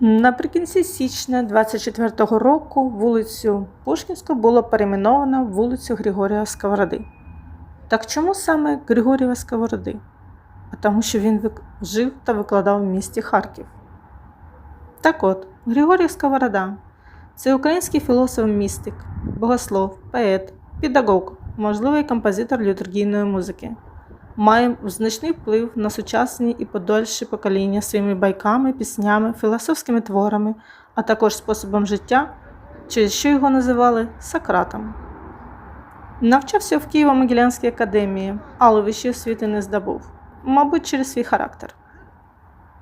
Наприкінці січня 24-го року вулицю Пушкінську було перейменовано вулицю Григорія Сковороди. Так чому саме Григорієва Сковороди? А тому, що він жив та викладав в місті Харків. Так от, Григорій Сковорода це український філософ-містик, богослов, поет, педагог, можливий композитор літургійної музики. Має значний вплив на сучасні і подальші покоління своїми байками, піснями, філософськими творами, а також способом життя, через що його називали Сократом. Навчався в Києво-Могилянській академії, але вищої освіти не здобув, мабуть, через свій характер.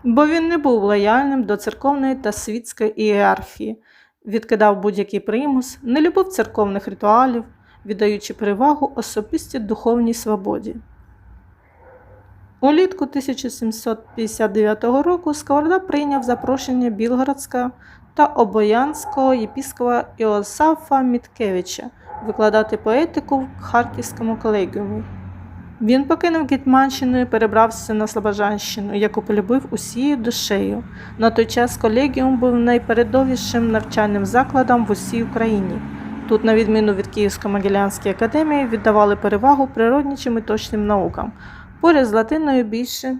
Бо він не був лояльним до церковної та світської ієрархії, відкидав будь-який примус, не любив церковних ритуалів, віддаючи перевагу особистій духовній свободі. Улітку 1759 року Сковорода прийняв запрошення Білгородського та Обоянського єпіскопа Іосафа Міткевича викладати поетику в Харківському колегіумі. Він покинув Гетьманщину і перебрався на Слобожанщину, яку полюбив усією душею. На той час колегіум був найпередовішим навчальним закладом в усій Україні. Тут, на відміну від Київсько-Могилянської академії, віддавали перевагу природничим і точним наукам. Поряд з латиною більше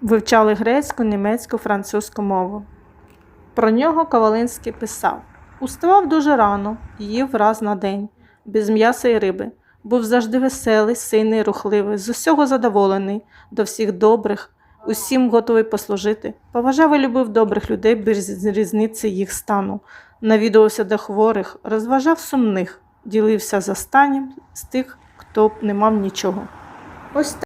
вивчали грецьку, німецьку, французьку мову. Про нього Ковалинський писав: Уставав дуже рано, їв раз на день, без м'яса і риби. Був завжди веселий, сильний, рухливий, з усього задоволений, до всіх добрих, усім готовий послужити. Поважав і любив добрих людей без різниці їх стану, навідувався до хворих, розважав сумних, ділився за станням з тих, хто б не мав нічого. Ось